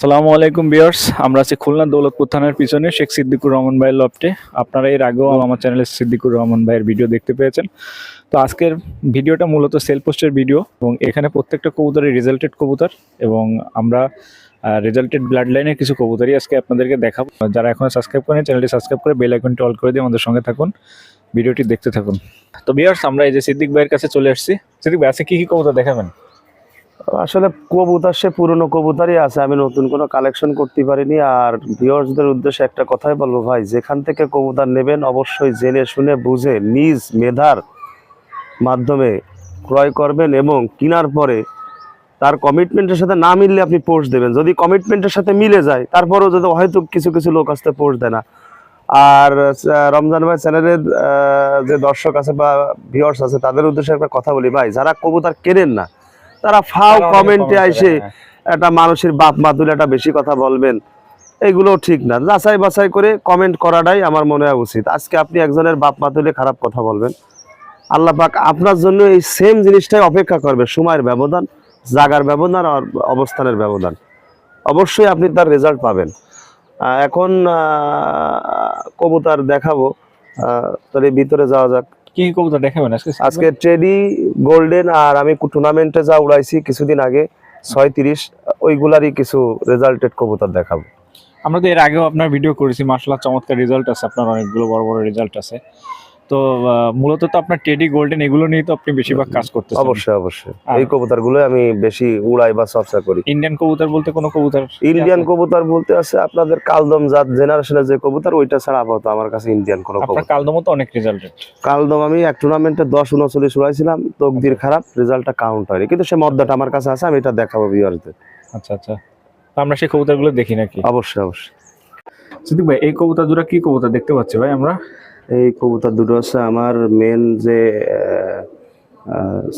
আসসালামু আলাইকুম বিয়ার্স আমরা আছি খুলনা দৌলতপুর থানার পিছনে শেখ সিদ্দিকুর রহমান ভাইয়ের লফটে। আপনারা এর আগেও আমার চ্যানেলে সিদ্দিকুর রহমান ভাইয়ের ভিডিও দেখতে পেয়েছেন। তো আজকের ভিডিওটা মূলত সেল পোস্টের ভিডিও এবং এখানে প্রত্যেকটা কবুতরের রেজাল্টেড কবুতর এবং আমরা রেজাল্টেড ব্লাড লাইনের কিছু কবুতরই আজকে আপনাদেরকে দেখাবো। যারা এখনও সাবস্ক্রাইব করেন চ্যানেলটি সাবস্ক্রাইব করে বেল আইকনটি অল করে দিয়ে আমাদের সঙ্গে থাকুন। ভিডিওটি দেখতে থাকুন। তো বিয়ার্স আমরা এই যে সিদ্দিক ভাইয়ের কাছে চলে আসছি সিদ্দিক ভাই আজকে কী কি কবুতর দেখাবেন? আসলে কবুতর, সে পুরনো কবুতরই আছে, আমি নতুন কোনো কালেকশন করতে পারিনি। আর ভিউয়ার্সদের উদ্দেশ্যে একটা কথাই বলব ভাই, যেখান থেকে কবুতর নেবেন অবশ্যই জেনে শুনে বুঝে নিজ মেধার মাধ্যমে ক্রয় করবেন এবং কেনার পরে তার কমিটমেন্টের সাথে না মিললে আপনি পোস্ট দেবেন। যদি কমিটমেন্টের সাথে মিলে যায়, তারপরেও যদি হয়তো কিছু কিছু লোক আসতে পোস্ট দেয় না। আর রমজান ভাই চ্যানেলের যে দর্শক আছে বা ভিউয়ার্স আছে, তাদের উদ্দেশ্যে একটা কথা বলি ভাই, যারা কবুতর কেনেন না তারা ফাও কমেন্টে এসে হ্যাঁ। একটা মানুষের বাপ মা তুলে একটা বেশি কথা বলবেন। এগুলো ঠিক না। যাচাই বাছাই করে কমেন্ট করাটাই আমার মনে হয় উচিত। আজকে আপনি একজনের বাপ মা তুলে খারাপ কথা বলবেন। আল্লাহ পাক আপনার জন্য এই সেম জিনিসটাই অপেক্ষা করবে। সময়ের ব্যবধান জাগার ব্যবধান আর অবস্থানের ব্যবধান। অবশ্যই আপনি তার রেজাল্ট পাবেন। এখন কবুতর দেখাবো। তাহলে ভিতরে যাওয়া যাক। কি কবিতা কবুতর দেখাবেন আজকে? আজকে ট্রেডি গোল্ডেন আর আমি টুর্নামেন্টে যা উড়াইছি কিছুদিন আগে ছয় তিরিশ ওইগুলারই কিছু রেজাল্টেড কবুতর দেখাবো। আমরা তো এর আগেও আপনার ভিডিও করেছি মার্শাল্লাহ চমৎকার রেজাল্ট আছে আপনার অনেকগুলো বড় বড় রেজাল্ট আছে। তো মূলত তো আপনার টেডি গোল্ডেন এগুলো নিয়ে তো আপনি বেশিরভাগ কাজ করতেছেন। অবশ্যই অবশ্যই। এই কবুতরগুলো আমি বেশি উড়াই বা চর্চা করি। ইন্ডিয়ান কবুতর বলতে কোনো কবুতর? ইন্ডিয়ান কবুতর বলতে আছে আপনাদের কালদম জাত জেনারেশনের যে কবুতর ওইটা ছাড়া আপাতত আমার কাছে ইন্ডিয়ান কোনো আপনার কবুতর। কালদমও তো অনেক রেজাল্ট কালদম আমি এক টুর্নামেন্টে দশ উনচল্লিশ উড়াইছিলাম তকদির খারাপ রেজাল্টটা কাউন্ট হয়নি। কিন্তু সে মদ্দাটা আমার কাছে আছে আমি এটা দেখাবো ভিউয়ারদের আচ্ছা আচ্ছা। তো আমরা সেই কবুতরগুলো দেখি নাকি? অবশ্যই অবশ্যই। সিদ্দিক ভাই এই কবুতর দুটো কি কবুতর দেখতে পাচ্ছি ভাই আমরা? এই কবুতর দুটো আছে। আমার মেন যে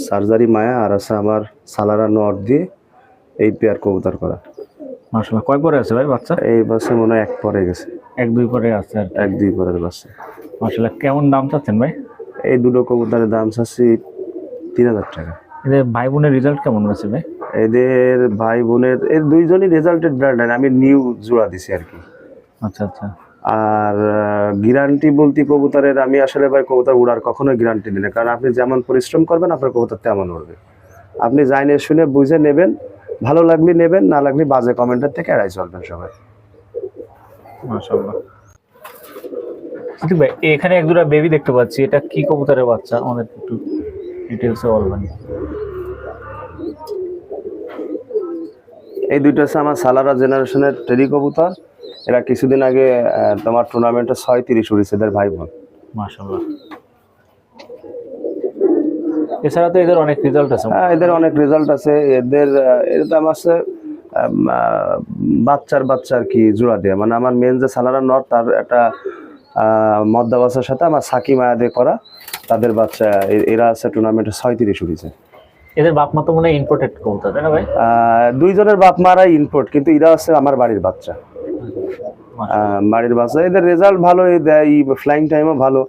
সার্জারি মায়া আর আছে আমার সালারা নর্থ দিয়ে এই পেয়ার কবুতর করা। মার্শাল্লাহ কয় পরে আছে ভাই বাচ্চা? এই বাসে মনে হয় এক পরে গেছে। এক দুই পরে আছে আর এক দুই পরের বাসে মার্শাল্লাহ কেমন দাম চাচ্ছেন ভাই? এই দুটো কবুতরের দাম চাচ্ছি তিন হাজার টাকা। এদের ভাই বোনের রেজাল্ট কেমন হয়েছে ভাই? এদের ভাই বোনের এর দুইজনই রেজাল্টেড ব্র্যান্ড আমি নিউ জোড়া দিছি আর কি। আচ্ছা আচ্ছা। আর গ্যারান্টি বলতে কবুতরের আমি আসলে ভাই কবুতর উড়ার কখনোই গ্যারান্টি দিই না। কারণ আপনি যেমন পরিশ্রম করবেন আপনার কবুতর তেমন উড়বে। আপনি জাইনে শুনে বুঝে নেবেন ভালো লাগলে নেবেন না লাগলে বাজে কমেন্টের থেকে এড়াই চলবেন সবাই। মাশাআল্লাহ। সিদ্দিক ভাই এখানে এক দুটা বেবি দেখতে পাচ্ছি। এটা কি কবুতরের বাচ্চা? আমাদের একটু ডিটেলসে বলবেন। এই দুইটা হচ্ছে আমার সালারা জেনারেশনের টেরি কবুতর। এরা কিছুদিন আগে তোমার টুর্নামেন্টে ছয় তিরিশ উড়িছে এদের ভাই বোন এছাড়া তো এদের অনেক রেজাল্ট আছে। হ্যাঁ, এদের অনেক রেজাল্ট আছে। এদের এর দাম আছে বাচ্চার বাচ্চা আর কি জোড়া দিয়ে। মানে আমার মেন যে সালারা নট তার একটা মদ্দা বাচ্চার সাথে আমার সাকি মায়া দিয়ে করা। তাদের বাচ্চা এরা আছে টুর্নামেন্টে ছয় তিরিশ উঠেছে এদের বাপ মা তো মনে হয় ইম্পোর্টেড কবুতর তাই না ভাই? দুইজনের বাপ মারাই ইনপুট কিন্তু এরা আছে আমার বাড়ির বাচ্চা। বাড়ির বাচ্চা এদের রেজাল্ট ভালো এই দেয় ফ্লাইং টাইমও ভালো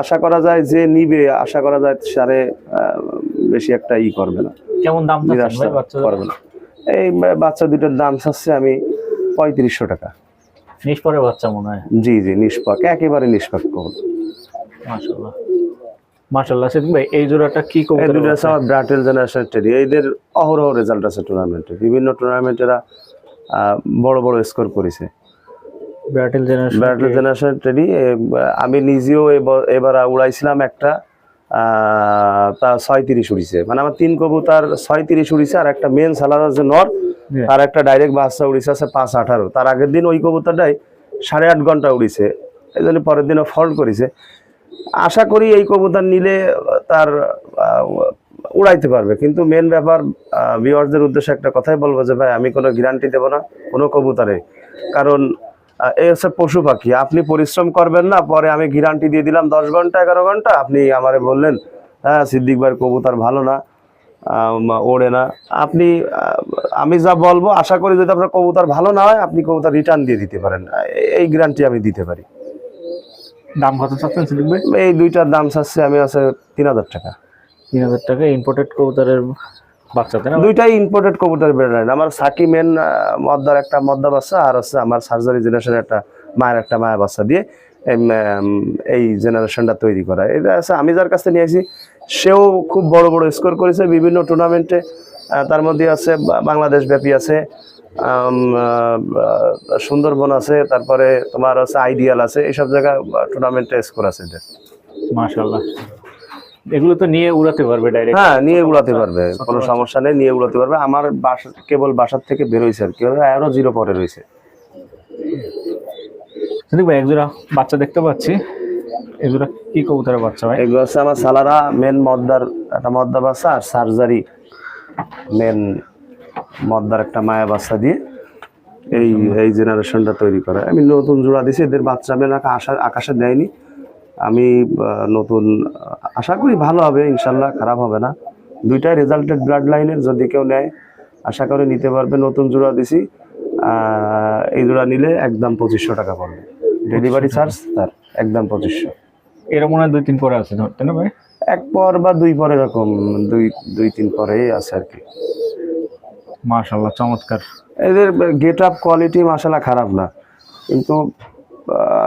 আশা করা যায় যে নিবে আশা করা যায় সারে বেশি একটা ই করবে না। কেমন দাম করবে না। এই বাচ্চা দুটোর দাম চাচ্ছে আমি পঁয়ত্রিশশো টাকা। নিষ্পরের বাচ্চা মনে হয়? জি জি নিষ্পাক একেবারে নিষ্পাক কবুতর। মাশাআল্লাহ। মাশাআল্লাহ সিদ্দিক ভাই এই জোড়াটা কি এই দুটো আছে আমার ব্রাটেল জেনারেশন টেডি এদের অহরহ রেজাল্ট আছে টুর্নামেন্টে বিভিন্ন টুর্নামেন্টেরা বড় বড় স্কোর করেছে। ব্যাটেল জেনারেশন ব্রাটেল জেনারেশন টেডি আমি নিজেও এব- এবার উড়াইছিলাম একটা তা ছয় তিরিশ উড়িছে। মানে আমার তিন কবুতার ছয় তিরিশ উড়িছে আর একটা মেন সালাদ আছে নর. তার একটা ডাইরেক্ট বাচ্চা উড়িছে আছে পাঁচ আঠারো। তার আগের দিন ওই কবুতরটাই সাড়ে আট ঘণ্টা উড়িছে এই জন্য পরের দিনও ফল্ট করেছে। আশা করি এই কবুতর নিলে তার উড়াইতে পারবে। কিন্তু মেন ব্যাপার ভিওয়ার্সদের উদ্দেশ্যে একটা কথাই বলব যে ভাই আমি কোনো গ্যারান্টি দেবো না কোনো কবুতরে। কারণ এই হচ্ছে পশু পাখি। আপনি পরিশ্রম করবেন না পরে আমি গ্যারান্টি দিয়ে দিলাম দশ ঘণ্টা এগারো ঘণ্টা আপনি আমারে বললেন হ্যাঁ সিদ্দিক ভাইয়ের কবুতর ভালো না ওড়ে না। আপনি আমি যা বলব আশা করি যদি আপনার কবুতর ভালো না হয় আপনি কবুতর রিটার্ন দিয়ে দিতে পারেন। এই গ্যারান্টি আমি দিতে পারি। দাম কত চাচ্ছেন সিদ্দিক ভাই? এই দুইটার দাম চাচ্ছে আমি আছে তিন হাজার টাকা। তিন হাজার টাকা ইম্পোর্টেড কবুতরের বাচ্চা তাই না দুইটাই ইম্পোর্টেড কবুতর ব্লাড আমার সাকি মেন মদ্দার একটা মদ্দা বাচ্চা আর হচ্ছে আমার সার্জারি জেনারেশনের একটা মায়ের একটা মায়া বাচ্চা দিয়ে এই জেনারেশনটা তৈরি করা। এটা আছে আমি যার কাছে নিয়ে আসি সেও খুব বড় বড় স্কোর করেছে বিভিন্ন টুর্নামেন্টে তার মধ্যে আছে বাংলাদেশ ব্যাপী আছে সুন্দরবন আছে তারপরে তোমার আছে আইডিয়াল আছে এইসব জায়গায় টুর্নামেন্টে স্কোর আছে এদের। এগুলো তো নিয়ে উড়াতে পারবে ডাইরেক্ট হ্যাঁ নিয়ে উড়াতে পারবে কোনো সমস্যা নেই নিয়ে উড়াতে পারবে। আমার বাসা কেবল বাসার থেকে বেরোইছে আর কি আরও জিরো পরে রয়েছে। সিদ্দিক ভাই একজোড়া বাচ্চা দেখতে পাচ্ছি। এজোড়া কি কবুতরের বাচ্চা ভাই? এগুলো হচ্ছে আমার সালারা মেন মদ্দার একটা মদ্দা বাচ্চা আর সার্জারি মেন মদ্দার একটা মায়া বাচ্চা দিয়ে এই এই জেনারেশনটা তৈরি করা। আমি নতুন জোড়া দিছি এদের বাচ্চা মেন আশা আকাশে দেয়নি। আমি নতুন আশা করি ভালো হবে ইনশাল্লাহ খারাপ হবে না। দুইটাই রেজাল্টেড ব্লাড লাইনের যদি কেউ নেয় আশা করে নিতে পারবে। নতুন জোড়া দিছি এই জোড়া নিলে একদম পঁচিশশো টাকা পড়বে। ডেলিভারি চার্জ তার একদম পঁচিশশো। এরা মনে হয় দুই তিন পরে আছে তাই না ভাই? এক পর বা দুই পর এরকম দুই দুই তিন পরে আছে আর কি। মাশাআল্লাহ চমৎকার। এদের গেট আপ কোয়ালিটি মাসালা খারাপ না। কিন্তু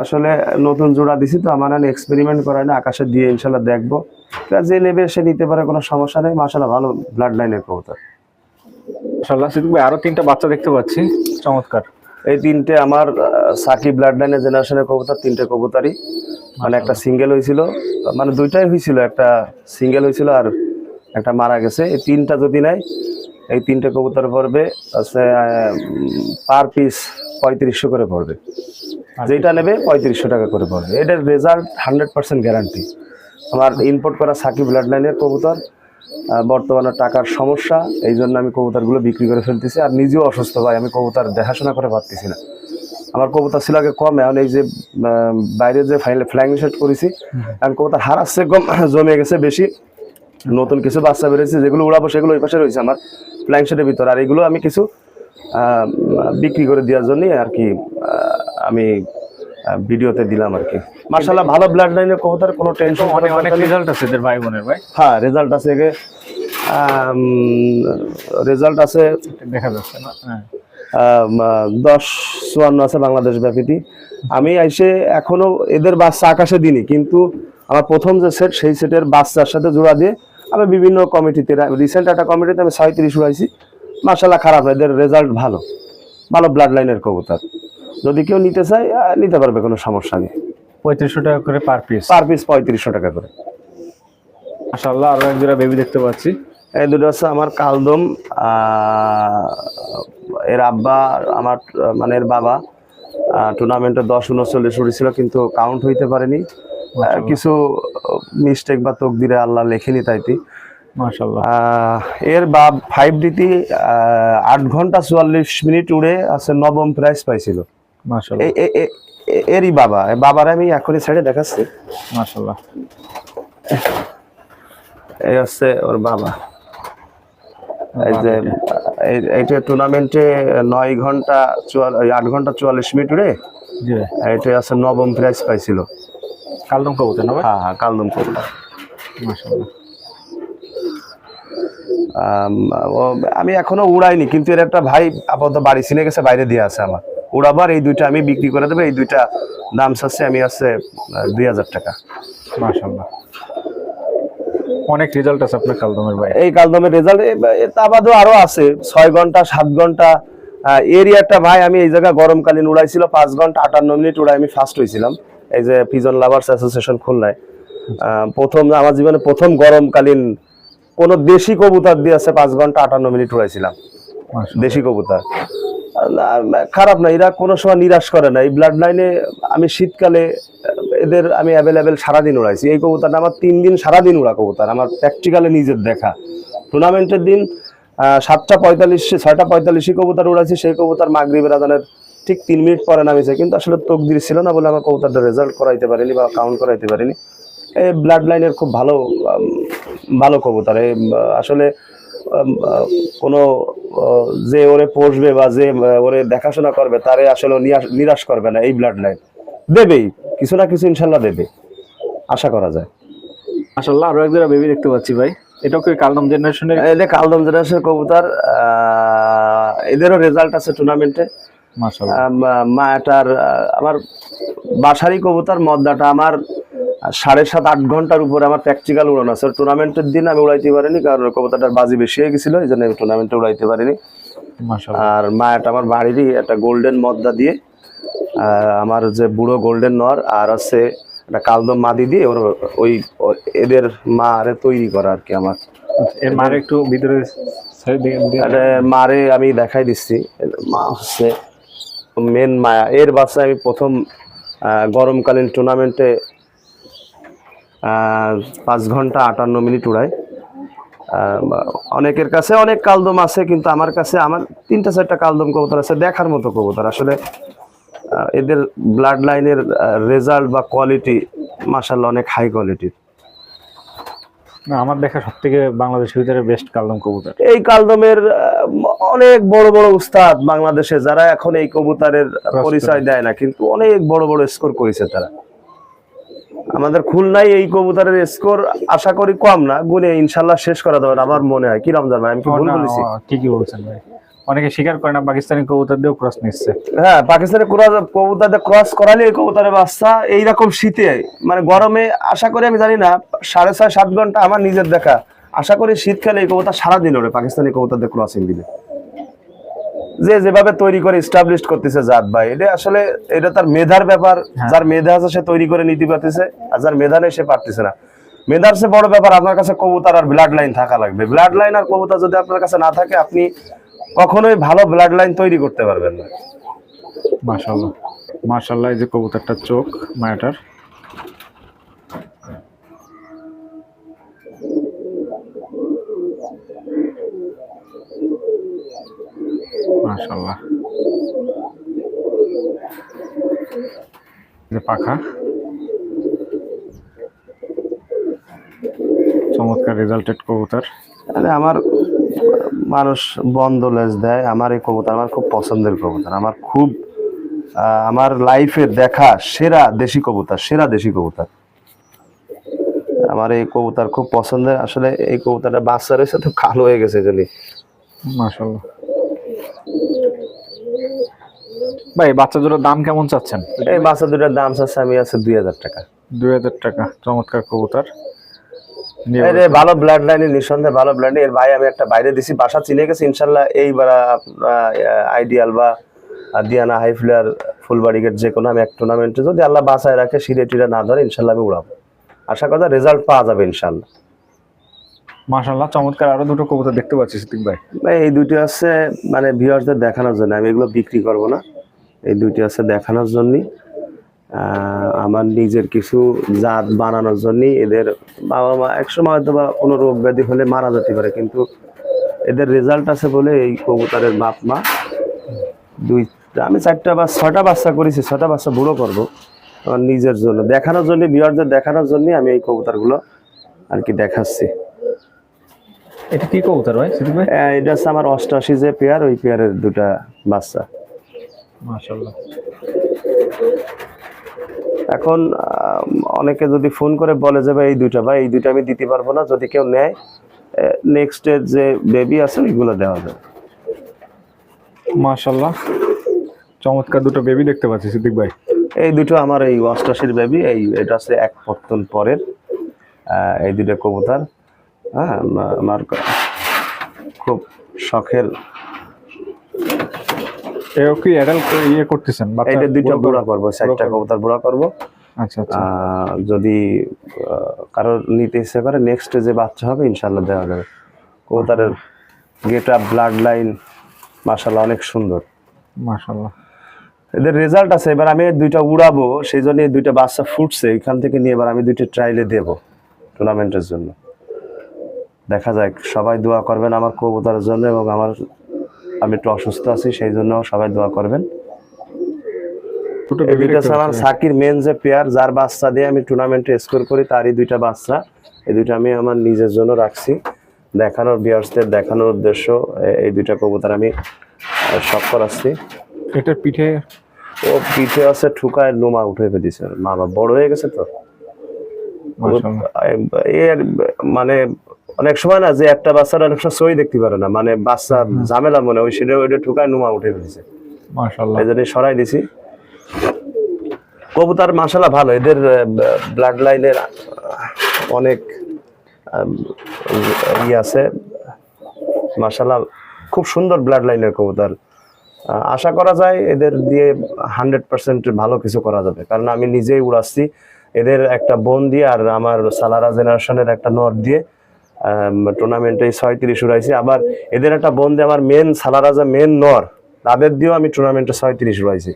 আসলে নতুন জোড়া দিছি তো আমার এক্সপেরিমেন্ট করায় না আকাশে দিয়ে ইনশাল্লাহ দেখব। যে নেবে সে নিতে পারে কোনো সমস্যা নেই। মাসালা ভালো ব্লাড লাইনের কবুতর। মাশাআল্লাহ সিদ্দিক ভাই আরও তিনটা বাচ্চা দেখতে পাচ্ছি। চমৎকার। এই তিনটে আমার সাকি ব্লাড লাইনের জেনারেশনের কবুতর তিনটে কবুতরই। মানে একটা সিঙ্গেল হয়েছিল। মানে দুইটাই হয়েছিল একটা সিঙ্গেল হয়েছিল আর একটা মারা গেছে। এই তিনটা যদি নেয় এই তিনটে কবুতর পড়বে আছে পার পিস পঁয়ত্রিশশো করে পড়বে। যেটা নেবে পঁয়ত্রিশশো টাকা করে পড়বে। এটার রেজাল্ট হান্ড্রেড পার্সেন্ট গ্যারান্টি আমার ইম্পোর্ট করা সাকি ব্লাড লাইনের কবুতর বর্তমানে টাকার সমস্যা, এই জন্য আমি কবুতরগুলো বিক্রি করে ফেলতেছি আর নিজেও অসুস্থ ভাই, আমি কবুতর দেখাশোনা করে পারতেছি না। আমার কবুতর ছিল আগে কম, এখন এই যে বাইরে যে ফাইনাল ফ্লাইং সেট করেছি এখন কবুতর হারাচ্ছে কম, জমে গেছে বেশি। নতুন কিছু বাচ্চা বেরোয়েছে যেগুলো উড়াবো সেগুলো ওই পাশে রয়েছে আমার ফ্লাইং সেটের ভিতর। আর এগুলো আমি কিছু বিক্রি করে দেওয়ার জন্য আর কি আমি ভিডিওতে দিলাম আর কি। মার্শাল্লাহ ভালো ব্লাড লাইনের কবুতর কোনো টেনশন অনেক অনেক রেজাল্ট আছে এদের ভাই বোনের ভাই। হ্যাঁ রেজাল্ট আছে এগে রেজাল্ট আছে দেখা যাচ্ছে না হ্যাঁ। দশ চুয়ান্ন আছে বাংলাদেশ ব্যাপীটি আমি এসে এখনও এদের বাচ্চা আকাশে দিনি কিন্তু আমার প্রথম যে সেট সেই সেটের বাচ্চার সাথে জোড়া দিয়ে আমি বিভিন্ন কমিটিতে রিসেন্ট একটা কমিটিতে আমি ছয়ত্রিশ উড়াইছি। মার্শাল্লাহ খারাপ না, এদের রেজাল্ট ভালো। ভালো ব্লাড লাইনের কবুতর। যদি কেউ নিতে চায় নিতে পারবে কোনো সমস্যা নেই। পঁয়ত্রিশশো টাকা করে পার পিস পার পিস পঁয়ত্রিশশো টাকা করে। মাশাআল্লাহ আরও এক জোড়া বেবি দেখতে পাচ্ছি। এই দুটো হচ্ছে আমার কালদম এর আব্বা আমার মানে এর বাবা। টুর্নামেন্টে দশ উনচল্লিশ উঠেছিল কিন্তু কাউন্ট হইতে পারেনি। কিছু মিস্টেক বা তকদিরে আল্লাহ লেখেনি তাইতে এর বা ফাইভ ডিটি আট ঘণ্টা চুয়াল্লিশ মিনিট উড়ে আছে নবম প্রাইজ পাইছিল। এরই বাবা। বাবার আমি এখনই সাইডে দেখাচ্ছি। মাশাআল্লাহ। এই হচ্ছে ওর বাবা। এই যে এইটা টুর্নামেন্টে নয় ঘণ্টা আট ঘণ্টা চুয়াল্লিশ মিনিট উড়ে এটা আছে নবম প্রাইজ পাইছিল। কালদম কবুতর না ভাই? হ্যাঁ হ্যাঁ কালদম কবুতর। মাশাআল্লাহ। আম, এখনও উড়াইনি কিন্তু এর একটা ভাই আপাতত বাড়ি চিনে গেছে বাইরে দিয়ে আছে আমার। উড়াবার এই দুইটা আমি বিক্রি করে দেবো এই দুইটা দাম চাচ্ছে আমি আছে দুই হাজার টাকা। মাশাআল্লাহ। অনেক রেজাল্ট আছে আপনার কালদমের ভাই। এই কালদমের রেজাল্ট তা বাদেও আরও আছে ছয় ঘণ্টা সাত ঘণ্টা। একটা ভাই আমি এই জায়গা গরমকালীন উড়াইছিল পাঁচ ঘণ্টা আটান্ন মিনিট উড়াই আমি ফার্স্ট হয়েছিলাম এই যে পিজন লাভার্স অ্যাসোসিয়েশন খুলনায়। প্রথম আমার জীবনে প্রথম গরমকালীন কোন দেশি কবুতর দিয়ে আছে পাঁচ ঘণ্টা আটান্ন মিনিট উড়াইছিলাম। দেশি কবুতর। খারাপ না এরা কোনো সময় নিরাশ করে না। এই ব্লাড লাইনে আমি শীতকালে এদের আমি অ্যাভেলেবেল সারাদিন উড়াইছি। এই কবুতরটা আমার তিন দিন সারাদিন উড়া কবুতর। আমার প্র্যাকটিক্যালে নিজের দেখা। টুর্নামেন্টের দিন সাতটা পঁয়তাল্লিশ ছয়টা পঁয়তাল্লিশে কবুতর উড়াইছি। সেই কবুতর মাগরিবের আদানের ঠিক তিন মিনিট পরে নামিছে। কিন্তু আসলে তকদির ছিল না বলে আমার কবুতরটা রেজাল্ট করাইতে পারিনি বা কাউন্ট করাইতে পারিনি। ব্লাড লাইনের খুব ভালো ভালো কবুতর। আসলে কোনো যে ওরে পোষবে বা যে ওরে দেখাশোনা করবে তারে আসলে নিরাশ- করবে না এই ব্লাড লাইন দেবেই কিছু না কিছু ইনশাল্লাহ দেবে। আশা করা যায়। মাশাআল্লাহ আরও এক জোড়া বেবি দেখতে পাচ্ছি ভাই। এটাও কি কালদম জেনারেশনের এটা কালদম জেনারেশনের কবুতর। এদেরও রেজাল্ট আছে টুর্নামেন্টে মাশাআল্লাহ। মায়াটার আহ, আমার বাসারই কবুতর মদ্দাটা আমার সাড়ে সাত আট ঘণ্টার উপরে আমার প্র্যাকটিক্যাল উড়ানো আছে। টুর্নামেন্টের দিন আমি উড়াইতে পারিনি কারণ কবুতরটার বাজি বেশি হয়ে গেছিল এই জন্য আমি টুর্নামেন্টে উড়াইতে পারিনি। আর মায়াটা আমার বাড়িরই একটা গোল্ডেন মদ্দা দিয়ে আমার যে বুড়ো গোল্ডেন নর আর আছে একটা কালদম মাদি দিয়ে ওর ওই এদের মা আরে তৈরি করা আর কি আমার। আচ্ছা, এর মারে একটু ভিতরে মারে আমি দেখাই দিচ্ছি। মা হচ্ছে মেন মায়া। এর বাচ্চা আমি প্রথম গরমকালীন টুর্নামেন্টে পাঁচ ঘণ্টা আটান্ন মিনিট উড়ায়। অনেকের কাছে অনেক কালদম আছে কিন্তু আমার কাছে আমার তিনটা চারটা কালদম কবুতর আছে দেখার মতো কবুতর। আসলে এদের ব্লাড লাইনের রেজাল্ট বা কোয়ালিটি মাসাল্লাহ অনেক হাই কোয়ালিটির না আমার দেখা সব থেকে বাংলাদেশের ভিতরে বেস্ট কালদম কবুতর। এই কালদমের অনেক বড় বড় উস্তাদ বাংলাদেশে যারা এখন এই কবুতরের পরিচয় দেয় না কিন্তু অনেক বড় বড় স্কোর করেছে তারা। আমাদের খুলনায় এই কবুতরের স্কোর আশা করি কম না গুনে ইনশাল্লাহ শেষ করা যাবে আমার মনে হয়। কি রমজান ভাই আমি কি ভুল বলেছি? ঠিকই বলছেন ভাই। অনেকে স্বীকার করে না পাকিস্তানি কবুতর দিয়েও ক্রস নিচ্ছে। হ্যাঁ পাকিস্তানের কবুতরদের ক্রস করালে এই কবুতরের বাচ্চা এইরকম শীতে মানে গরমে আশা করি আমি জানি না সাড়ে ছয় সাত ঘণ্টা আমার নিজের দেখা। আশা করি শীতকালে এই কবুতর সারাদিন ওরে পাকিস্তানি কবুতরদের ক্রসিং দিলে। যে যেভাবে তৈরি করে স্টাবলিশ করতেছে জাত ভাই এটা আসলে এটা তার মেধার ব্যাপার যার মেধা আছে সে তৈরি করে নিতে পারতেছে আর যার মেধা নেই সে পারতেছে না। মেধার সে বড় ব্যাপার আপনার কাছে কবুতার আর ব্লাড লাইন থাকা লাগবে। ব্লাড লাইন আর কবুতা যদি আপনার কাছে না থাকে আপনি কখনোই ভালো ব্লাড লাইন তৈরি করতে পারবেন না। মাশাআল্লাহ। মাশাআল্লাহ এই যে কবুতরটার চোখ মায়াটার মাশাআল্লাহ এই যে পাখা চমৎকার রেজাল্টেড কবুতর? মানে আমার মানুষ বন্ধ লেজ দেয় আমার এই কবুতর আমার খুব পছন্দের কবুতর। আমার খুব আমার লাইফে দেখা সেরা দেশি কবুতর সেরা দেশি কবুতর। আমার এই কবুতর খুব পছন্দের। আসলে এই কবুতরটা বাচ্চা রয়েছে তো কালো হয়ে গেছে যদি মাশাআল্লাহ। ভাই বাচ্চা দুটোর দাম কেমন চাচ্ছেন? এই বাচ্চা দুটার দাম চাচ্ছে আমি আছে দুই হাজার টাকা। দুই হাজার টাকা চমৎকার কবুতর। ভালো ব্লাড লাইনে নিঃসন্দেহে ভালো ব্লাড এর ভাই আমি একটা বাইরে দিছি বাসা চিনে গেছে ইনশাল্লাহ এইবার আইডিয়াল বা দিয়ানা হাই ফ্লেয়ার ফুলবাড়ি গেট যে কোনো আমি এক টুর্নামেন্টে যদি আল্লাহ বাসায় রাখে সিরে টিরে না ধরে ইনশাল্লাহ আমি উড়াবো। আশা কথা রেজাল্ট পাওয়া যাবে ইনশাল্লাহ। মাশাআল্লাহ চমৎকার। আরও দুটো কবুতর দেখতে পাচ্ছি সিদ্দিক ভাই। ভাই, এই দুটি হচ্ছে মানে ভিউয়ার্সদের দেখানোর জন্য। আমি এগুলো বিক্রি করব না। এই দুটি হচ্ছে দেখানোর জন্যই। আমার নিজের কিছু জাত বানানোর জন্যই এদের বাবা মা একসময় হয়তো বা কোনো রোগ ব্যাধি হলে মারা যেতে পারে কিন্তু এদের রেজাল্ট আছে বলে এই কবুতরের বাপ মা। দুই আমি চারটা বা ছটা বাচ্চা করেছি ছটা বাচ্চা বুড়ো করব আমার নিজের জন্য। দেখানোর জন্য ভিউয়ারদের দেখানোর জন্যই আমি এই কবুতরগুলো আর কি দেখাচ্ছি। এটা কি কবুতর ভাই? ভাই? এটা হচ্ছে আমার অষ্টআশি যে পেয়ার ওই পেয়ারের দুটা বাচ্চা। মাশাআল্লাহ। এখন অনেকে যদি ফোন করে বলে যে ভাই এই দুইটা ভাই এই দুইটা আমি দিতে পারব না। যদি কেউ নেয় নেক্সট যে বেবি আছে ওইগুলো দেওয়া যাবে। মাশাআল্লাহ। চমৎকার দুটো বেবি দেখতে পাচ্ছি সিদ্দিক ভাই। এই দুটো আমার এই অষ্টাশির বেবি এই এটা হচ্ছে এক পত্তন পরের এই দুটো কবুতর। হ্যাঁ আমার খুব শখের এও কি অ্যাডাল্ট ইয়ে করতেছেন? এইটা দুইটা বুড়া করে? করব। চারটা করব। কবুতর বুড়া করব। আচ্ছা আচ্ছা। যদি কারোর নিতে ইচ্ছে করে নেক্সট যে বাচ্চা হবে ইনশাল্লাহ দেওয়া যাবে। কবুতরের গেট আপ ব্লাড লাইন মাসাল্লাহ অনেক সুন্দর। মাশাআল্লাহ। এদের রেজাল্ট আছে এবার আমি দুইটা উড়াবো সেই জন্য দুইটা বাচ্চা ফুটছে। এখান থেকে নিয়ে এবার আমি দুইটা ট্রাইলে দেব টুর্নামেন্টের জন্য। দেখা যাক সবাই দোয়া করবেন আমার কবুতরের জন্য এবং আমার আমি একটু অসুস্থ আছি সেই জন্য সবাই দোয়া করবেন। আমার সাকির মেন যে পেয়ার যার বাচ্চা দিয়ে আমি টুর্নামেন্টে স্কোর করি তারই দুইটা বাচ্চা। এই দুইটা আমি আমার নিজের জন্য রাখছি। দেখানোর বিয়ার্সদের দেখানোর উদ্দেশ্য এই দুইটা কবুতর আমি শখ করাচ্ছি। এটার পিঠে? ও পিঠে আছে ঠুকায় লোমা উঠে ফেলেছে। মা বাবা বড় হয়ে গেছে তো? মানে অনেক সময় না যে একটা বাচ্চার অনেক সময় সই দেখতে পারে না। মানে বাচ্চা ঝামেলা মনে ওই সেটা ওইটা ঠুকায় নুমা উঠে ফেলেছে। মাশাল্লাহ এই জন্য সরাই দিছি। কবুতর মাসালা ভালো এদের ব্লাড লাইনের অনেক আম, ই আছে। মাসালা খুব সুন্দর ব্লাড লাইনের কবুতর। আশা করা যায় এদের দিয়ে হান্ড্রেড পার্সেন্ট ভালো কিছু করা যাবে। কারণ আমি নিজেই উড়াচ্ছি। এদের একটা বোন দিয়ে আর আমার সালারা জেনারেশনের একটা নর দিয়ে টুর্নামেন্টে ছয়ত্রিশ উড়াইছি। আবার এদের একটা বোন দিয়ে আমার মেন সালারাজা মেন নর তাদের দিয়েও আমি টুর্নামেন্টে ছয়ত্রিশ উড়াইছি।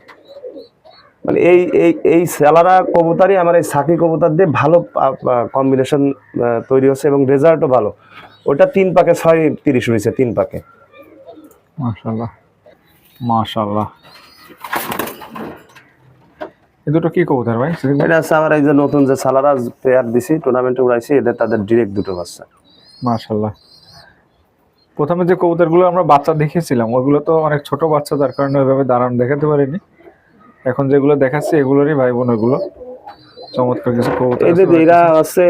মানে এই এই এই স্যালারা কবুতারই আমার এই সাকি কবুতার দিয়ে ভালো কম্বিনেশন তৈরি হচ্ছে এবং রেজাল্টও ভালো। ওটা তিন পাকে ছয় তিরিশ উড়েছে তিন পাকে। মাশাল্লাহ মাশাল্লাহ এই দুটো কি কবুতর ভাই? এটা হচ্ছে আমার এই যে নতুন যে সালারা পেয়ার দিছি টুর্নামেন্টে উড়াইছি এদের তাদের ডিরেক্ট দুটো বাচ্চা। মাশাল্লাহ প্রথমে যে কবুতরগুলো আমরা বাচ্চা দেখিয়েছিলাম ওগুলো তো অনেক ছোট বাচ্চা যার কারণে ওইভাবে দাঁড়ানো দেখাতে পারিনি। এখন যেগুলো দেখাচ্ছি এগুলোরই ভাই বোন ওগুলো। চমৎকার কিছু কবুতর আছে এদের ভাই। এরা হচ্ছে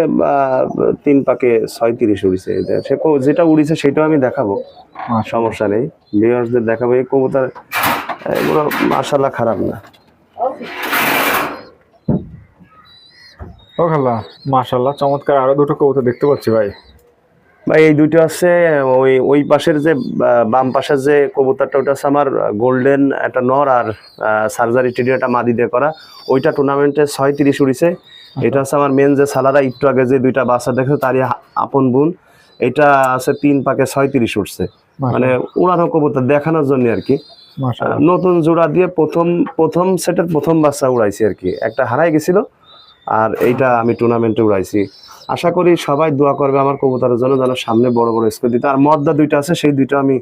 তিন পাকে ছয় তিরিশ উড়িছে। এদের সে যেটা উড়িছে সেটাও আমি দেখাবো। মাশাআল্লাহ। সমস্যা নেই। ভিউয়ার্সদের দেখাবো এই কবুতর এগুলো খারাপ না। ও খালা মাশাল্লাহ চমৎকার। আরও দুটো কবুতর দেখতে পাচ্ছি ভাই। ভাই এই দুইটা আছে ওই ওই পাশের যে বাম পাশের যে কবুতরটা ওটা হচ্ছে আমার গোল্ডেন একটা নর আর সার্জারি টেডিওটা মাদি দিয়ে করা। ওইটা টুর্নামেন্টে ছয় তিরিশ উড়িছে। এটা হচ্ছে আমার মেন যে সালারা একটু আগে যে দুইটা বাচ্চা দেখে তারই আপন বোন। এটা আছে তিন পাকে ছয় তিরিশ উঠছে মানে উড়ানো কবুতর দেখানোর জন্য আর কি। নতুন জোড়া দিয়ে প্রথম প্রথম সেটের প্রথম বাচ্চা উড়াইছি আর কি। একটা হারাই গেছিল আর এইটা আমি টুর্নামেন্টে উড়াইছি। আশা করি সবাই দোয়া করবে আমার কবুতরের জন্য যেন সামনে বড় বড় স্কোর দিতে। আর মদ্দা দুইটা আছে সেই দুইটা আমি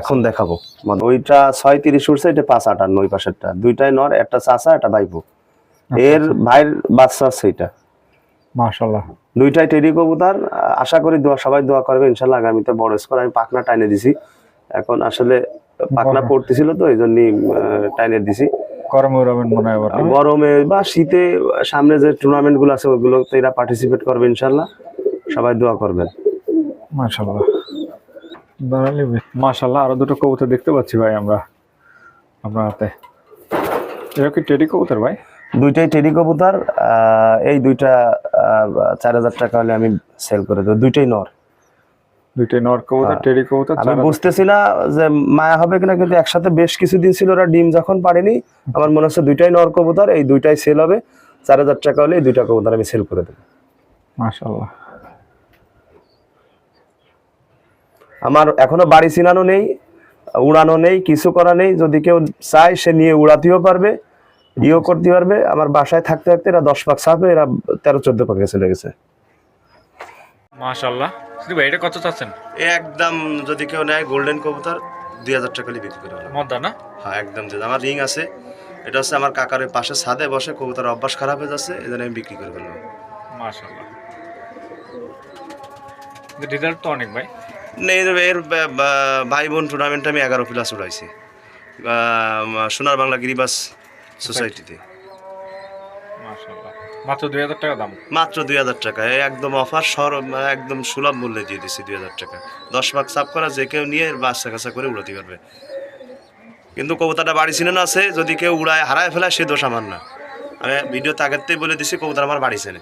এখন দেখাবো। মদ- ওইটা ছয় তিরিশ উঠছে এটা পাঁচ আটান্ন ওই পাশেরটা। দুইটাই নর একটা চাচা একটা বাইপু এর ভাইয়ের বাচ্চা আছে এইটা মাশাল্লাহ দুইটাই টেডি কবুতর আশা করি দোয়া সবাই দোয়া করবে ইনশাল্লাহ আগামীতে বড় স্কোর আমি পাকনা টাইনে দিছি। এখন আসলে পাকনা পড়তেছিল তো এই জন্যই টাইনে দিছি। গরমে উড়াবেন মনে হয় গরমে বা শীতে সামনে যে টুর্নামেন্টগুলো আছে ওইগুলোতে এরা পার্টিসিপেট করবে ইনশাল্লাহ সবাই দোয়া করবেন। মাশাল্লাহ দাঁড়ালি মাশাল্লাহ আরও দুটো কবুতর দেখতে পাচ্ছি ভাই আমরা। আপনার হাতে। এটা কি টেডি কবুতর ভাই? দুইটাই টেডি কবুতর এই দুইটা চার হাজার টাকা হলে আমি সেল করে দেবো। দুইটাই নর। দুইটাই নর কবুতর টেডি কবুতর আমি চার হাজার বুঝতেছি না যে মায়া হবে কিনা কিন্তু একসাথে বেশ কিছুদিন ছিল ওরা ডিম যখন পারেনি আমার মনে হচ্ছে দুইটাই নর কবুতর এই দুইটাই সেল হবে। চার হাজার টাকা হলে এই দুইটা কবুতর আমি সেল করে দেবো। মাশাল্লাহ আমার এখনও বাড়ি চিনানো নেই উড়ানো নেই কিছু করা নেই যদি কেউ চায় সে নিয়ে উড়াতেও পারবে ইয়েও করতে পারবে। আমার বাসায় থাকতে থাকতে এরা দশ পাক ছাপে এরা তেরো চোদ্দ পাকে চলে গেছে মাশাল্লাহ সিদ্দিক ভাই এটা কত চাচ্ছেন? একদম যদি কেউ নেয় গোল্ডেন কবুতর দুই হাজার টাকা বিক্রি করে হলো মদ্দা না? হ্যাঁ একদম আমার রিং আছে। এটা হচ্ছে আমার কাকার পাশে ছাদে বসে কবুতর অভ্যাস খারাপ হয়ে যাচ্ছে এই জন্য আমি বিক্রি করে ফেলব মাশাল্লাহ রেজাল্ট তো অনেক ভাই। এর এর ভাই বোন টুর্নামেন্টে আমি এগারো প্লাস উড়াইছি সোনার বাংলা গিরিবাস সোসাইটিতে মাশাল্লাহ মাত্র দুই হাজার টাকা দাম? মাত্র দুই হাজার টাকা। একদম অফার সর একদম সুলভ মূল্যে দিয়ে দিচ্ছি দুই হাজার টাকা। দশ ভাগ সাফ করা যে কেউ নিয়ে বাচ্চা কাছা করে উড়াতে পারবে। কিন্তু কবুতাটা বাড়ি চিনে আছে, যদি কেউ উড়ায়, হারায় ফেলায় সে দোষ আমার না। আমি ভিডিওতে আগের বলে দিছি, কবুতর আমার বাড়ি চেনে